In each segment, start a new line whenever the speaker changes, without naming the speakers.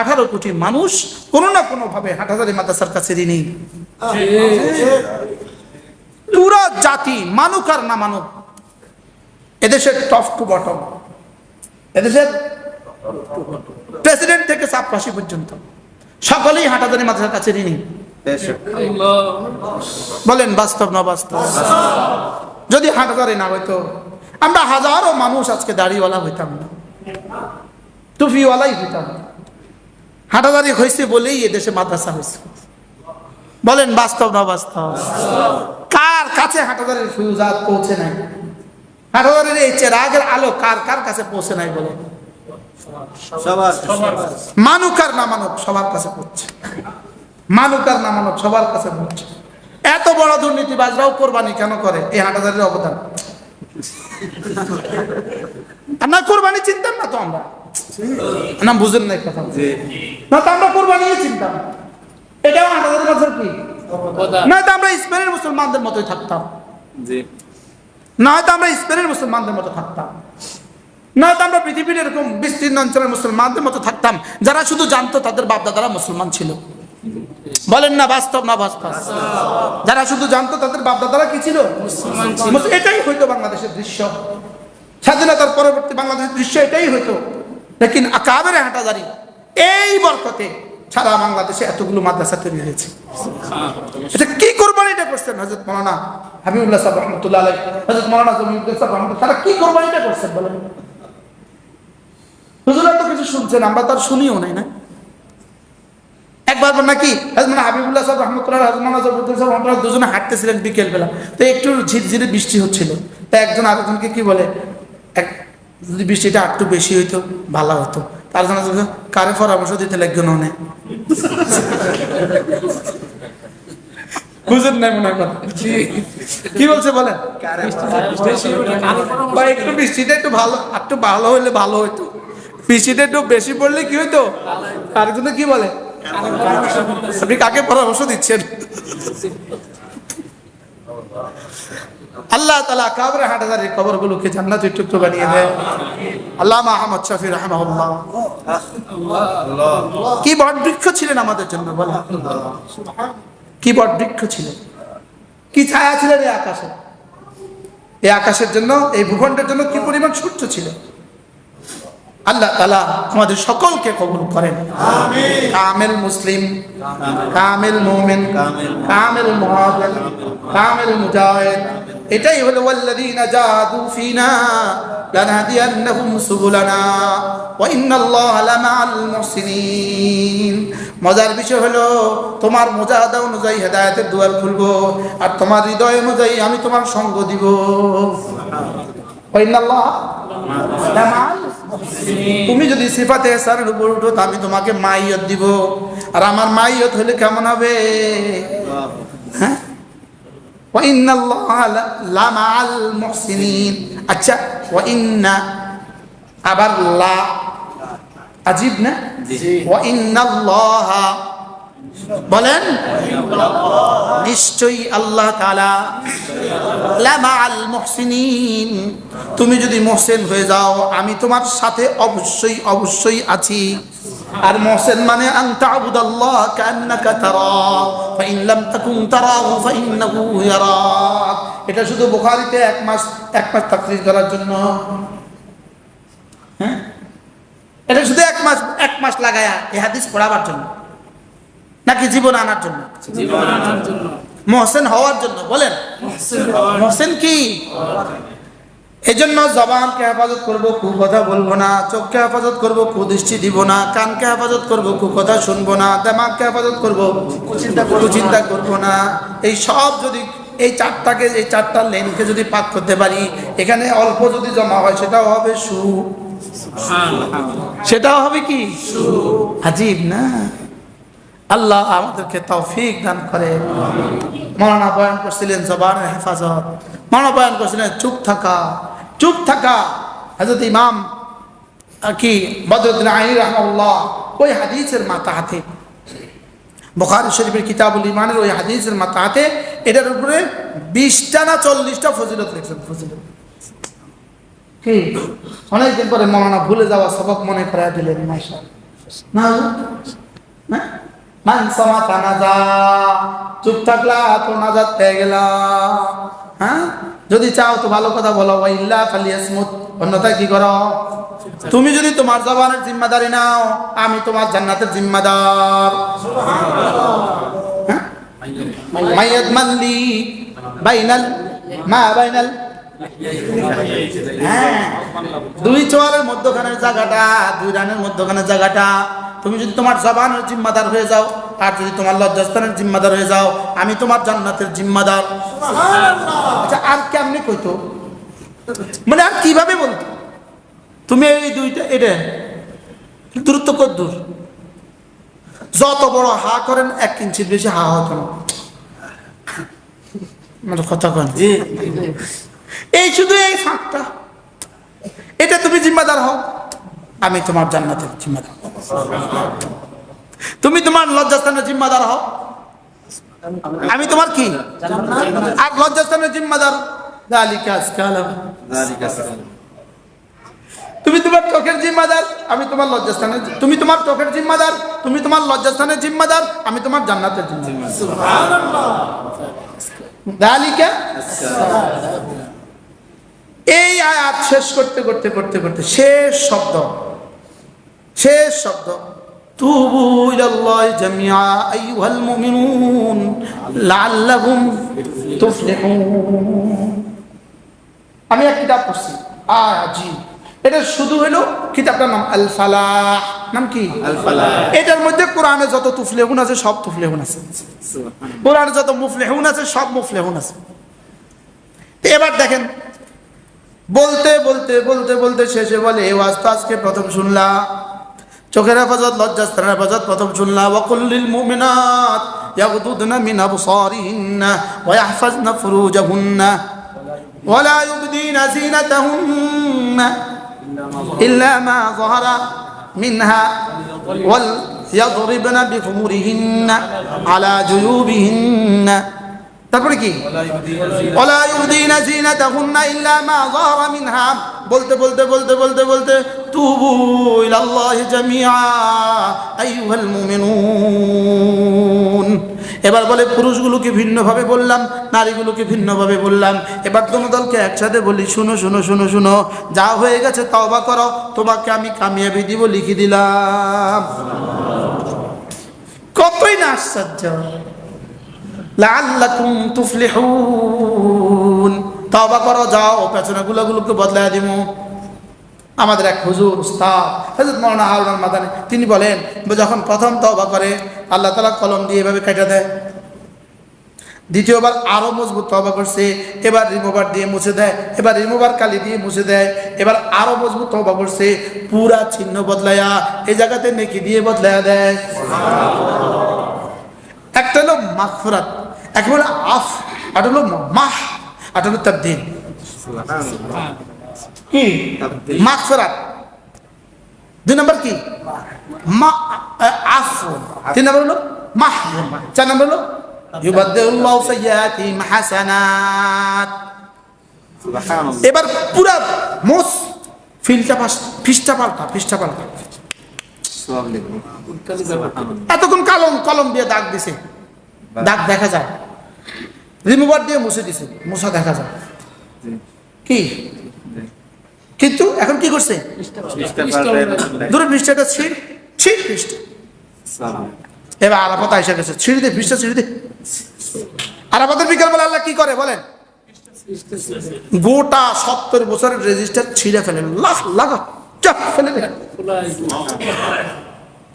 আঠারো কোটি মানুষ কোনো না কোনো ভাবে হাটাজারি মাদ্রাসার কাছে ঋণী। পুরো জাতি মানুক আর না মানুক, এদেশের টপ টু বটম এদেশের প্রেসিডেন্ট থেকে চাপরাশি পর্যন্ত, সকলেই হাটাজারি মাদ্রাসার কাছে ঋণী। বলেন, বাস্তব না বাস্তব? যদি হাটাজারি না হইতো, আমরা হাজারো মানুষ আজকে দাড়িওয়ালা হইতাম না, টুপিওয়ালাই হইতাম না। হাটাজারি হয়েছে বলেই এদেশে মাদ্রাসা হয়েছে। বলেন বাস্তব না বাস্তব? কার কাছে হাটাজারির ফিউজাত পৌঁছে নাই? হাটাজারির এই চেরাগের আলো কার কার কাছে পৌঁছে নাই বলেন? মানুক আর না মানুক সবার কাছে পড়ছে মানুক আর না মানুক সবার কাছে পড়ছে এত বড় দুর্নীতিবাজরাও কোরবানি কেন করে? এই হাটাজারির অবদান। আমরা কোরবানি চিনতাম না তো আমরা। না বুঝেন না কথা। না তো আমরা কোরবানি চিনতাম এটাও হাটাজারির বছর কি? না তো আমরা স্পেনের মুসলমানদের মতোই থাকতাম। না হয়তো আমরা স্পেনের মুসলমানদের মতো থাকতাম। না তো আমরা পৃথিবীর এরকম বিস্তীর্ণ অঞ্চলের মুসলমানদের মতো থাকতাম। যারা শুধু জানতো তাদের বাপদাদারা মুসলমান ছিল। বলেন না বাস্তব না বাস্তব? যারা শুধু জানতো তাদের বাপদাদারা কি ছিল। এটাই হইতো বাংলাদেশের দৃশ্য। স্বাধীনতার পরবর্তী বাংলাদেশের দৃশ্য এটাই হইতো। লেকিন আকাবের হাঁটাজারি এই বরকতে সারা বাংলাদেশে এতগুলো মাদ্রাসা তৈরি হয়েছে। এটা কি কোরবানি এটা করছেন হজরত মৌলানা হাবিবুল্লাহ সাহেব রহমতুল্লাহ আলাই হজরত মৌলানা জমিউদ্দিন সাহেব তারা কি কোরবানিটা করছেন বলেন? হুজুরা তো কিছু শুনছেন, আমরা শুনিও নাই না। একবার নাকি? মানে হাবিবুল্লাহ সাহেব রহমতুল্লাহ হজরত মৌলানা সাহেব রহমতুল্লাহ দুজনে হাঁটতেছিলেন বিকেল বেলা তো একটু ঝিরঝিরে বৃষ্টি হচ্ছিল। তা একজন আরেকজনকে কি বলে? এক যদি বৃষ্টিটা একটু বেশি হইতো ভালো হতো। তার জন্য কারে পরামর্শ দিতে লাগবে না বুঝেন নাই মনে কি বলছে বলেন? বা একটু বৃষ্টিটা একটু ভালো একটু ভালো হলে ভালো হইতো। বৃষ্টিটা একটু বেশি পড়লে কি হইতো? তার জন্য কি বলে? আপনি কাকে পরামর্শ দিচ্ছেন? আল্লাহ তালা কাবরে হাটাদারির কবরগুলোকে জান্নাত টুকরো বানিয়ে দেয়। আহমদ শফি কি ছিলেন আমাদের জন্য বলেন কি বট বৃক্ষ ছিলেন? কি ছায়া ছিলেন এই আকাশে? এই আকাশের জন্য, এই ভূখণ্ডের জন্য কি পরিমাণ সূর্য ছিল? আল্লাহ তালা আমাদের সকলকে কবুল করেন। কামেল মুসলিম কামেল। মোমেন কামেল। মুহাজির কামেল মুজাহিদ। এটাই হলো ওয়াল্লাযীনা জাহাদু ফিনা লানহাদিয়ান্নাহুম সুবুলানা ওয়া ইন্নাল্লাহা লামাআল মুহসিনিন। মজার বিষয় হলো তোমার মুজাহাদা অনুযায়ী হেদায়েতের দুয়ার খুলবো আর তোমার হৃদয় অনুযায়ী আমি তোমার সঙ্গ দিব। লামাআল তুমি যদি সিফাতে এসারের উপর উঠো আমি তোমাকে মাইয়ত দিব। আর আমার মাইয়ত হলে কেমন হবে? হ্যাঁ? আচ্ছা আবার লা। আজিব না? বলেন? নিশ্চয়ই আল্লাহ তুমি যদি মোহসেন হয়ে যাও, আমি তোমার সাথে অবশ্যই অবশ্যই আছি। আর মোহসেন মানে এটা শুধু বুখারীতে এক মাস এক মাস তাকরীর করার জন্য। হ্যাঁ? এটা শুধু এক মাস এক মাস লাগায়া এই হাদিস পড়াবার জন্য। নাকি জীবন আনার জন্য? মহসেন হওয়ার জন্য বলেন। মহসেন কি? এই জন্য জবানকে হেফাজত করব কু কথা বলব না চোখকে হেফাজত করব কু দৃষ্টি দিব না কানকে হেফাজত করব কু কথা শুনব না দেমাগকে হেফাজত করব চিন্তা করব না। এই সব যদি এই চারটাকে এই চারটা লেনকে যদি পাক করতে পারি এখানে অল্প যদি জমা হয় সেটাও হবে সু। সেটাও হবে কি? আজীব না? আল্লাহ আমাদেরকে তৌফিক দান করে। মৌলানা বয়ান করছিলেন জবানের হেফাজত। মৌলানা বয়ান করছিলেন চুপ থাকা চুপ থাকা। হাজরত ইমাম কি বদরুদ্দিন আইনি রহমাল্লাহ ওই হাদিসের মাথা হাতে বখারি শরীফের কিতাবুল ইমানের ওই হাদিসের মাথা হাতে এটার উপরে বিশটা না চল্লিশটা ফজিলত লিখছেন, ফজিলত। কি? অনেকদিন পরে মৌলানা ভুলে যাওয়া সবক মনে করাই দিলেন না না? চুপ হ্যাঁ? যদি চাও তো ভালো কথা বলো অন্যথায় কি করো? তুমি যদি তোমার জবানের জিম্মাদারি নাও, আমি তোমার জান্নাতের জিম্মাদার। হ্যাঁ? বাইনাল, মা বাইনাল। হ্যাঁ? দুই চোয়ালের মধ্যখানের জায়গাটা, দুই রানের মধ্যখানের জায়গাটা। তুমি যদি তোমার জবানের জিম্মাদার হয়ে যাও আর যদি তোমার লজ্জাস্থানের জিম্মাদার হয়ে যাও আমি তোমার জান্নাতের জিম্মাদার। আচ্ছা আর কেমনি কইতো? মানে আর কীভাবে বলতো? তুমি এই দুইটা এটা দূরত্ব কত দূর? যত বড় হা করেন এক ইঞ্চির বেশি হা হতো না। মানে কথা কন। এই শুধু এই ফাঁকটা। এটা তুমি জিম্মাদার হও। আমি তোমার জান্নাতের জিম্মাদার। তুমি তোমার লজ্জাস্থানের জিম্মাদার হও। আমি তোমার কি? আর লজ্জাস্থানের জিম্মাদার? তুমি তোমার চোখের জিম্মাদার? আমি তোমার লজ্জাস্থানের তুমি তোমার চোখের জিম্মাদার? তুমি তোমার লজ্জাস্থানের জিম্মাদার? আমি তোমার জান্নাতের জিম্মাদার। এই আয়াত শেষ করতে করতে করতে করতে শেষ শব্দ। শেষ শব্দ। তুবু ইলাল্লাহি জামিআ আইয়ুহাল মুমিনুন লাআল্লাকুম তুফলিহুন। আমি এক কিতাব পড়ছি আজি এটা শুধু হলো কিতাবটার নাম আল ফালাহ নাম কি?
আল ফালাহ।
এটার মধ্যে কোরআনে যত তুফলেহুন আছে সব তুফলেহুন আছে। কোরআনে যত মুফলেহুন আছে সব মুফলেহুন আছে। এবার দেখেন বলতে বলতে বলতে বলতে শেষে বলে এ ওয়াজ তো আজকে প্রথম শুনলাম। চোখের হেফাজত লজ্জাস্থানের হেফাজত প্রথম শুনলাম ওয়াকুল্লিল মুমিনাত ইয়াগদুদনা মিন আবসারিহিন্না ওয়া ইয়াহফাজনা ফুরুজাহুন্না ولا يبدين زينتهن إلا ما ظهر منها وليضربن بخمرهن على جيوبهن তারপরে কি? বলতে বলতে বলতে বলতে বলতে এবার বলে, পুরুষগুলোকে ভিন্নভাবে বললাম, নারীগুলোকে ভিন্নভাবে বললাম। এবার দোনো দলকে একসাথে বলি, শুনো শুনো শুনো শুনো, যা হয়ে গেছে তওবা করো, তোমাকে আমি কামিয়াবি দিব, লিখে দিলাম। কতই না আশ্চর্য। লাআল্লাকুম তুফলিহুন। তওবা করো যাও পেছনে গুলোগুলোকে বদলায় দিব আমাদের এক হুজুর উস্তাদ হযরত মাওলানা হারুন মাদানী তিনি বলেন যখন প্রথম তওবা করে আল্লাহ তাআলা কলম দিয়ে এভাবে কেটে দেয়। দ্বিতীয়বার আরও মজবুত তবা করছে এবার রিমুভার দিয়ে মুছে দেয় এবার রিমুভার কালি দিয়ে মুছে দেয় এবার আরও মজবুত তবা করছে পুরা চিহ্ন বদলায়া এই জায়গাতে নেকি দিয়ে বদলায়া দেয়। একটা হলো মাগফিরাত একটা হলো আফ আর হলো মাহ আর হলো তাবদিল। কি? মাগফিরাত দুই নম্বর কি? মা আফ। তিন নম্বর হলো মাহ। চার নম্বর হলো ইউবাদদিলুল্লাহু সাইয়্যাতিহিম হাসানাত এবার পুরা মোস ফিলটা পাস ফিসটা পাল্টা ফিসটা পাল্টা। এতক্ষণ কলম কলম দিয়ে দাগ দিছে। দাগ দেখা যায়। রিমুভার দিয়ে মুছে দিছে। মুছা দেখা যায়। কি? কিন্তু এখন কি করছে? দূরে পৃষ্ঠাটা ছিঁড় ছিঁড় পৃষ্ঠা। এবার আরাফাত আইসা গেছে। ছিঁড়ে দে পৃষ্ঠা ছিঁড়ে দে। আরাফাতের বিকালবেলা আল্লাহ কি করে বলেন? গোটা সত্তর বছরের রেজিস্টার ছিঁড়ে ফেলে। লাখ লাগা চাপ ফেলে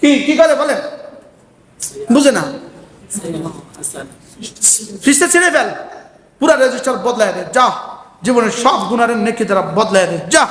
কি কি করে বলেন? বুঝে না। পৃষ্ঠা ছেড়ে ফেল। পুরা রেজিস্টার বদলায় দে, যা। জীবনের সব গুণারের নেকি তারা বদলায় দে, যা।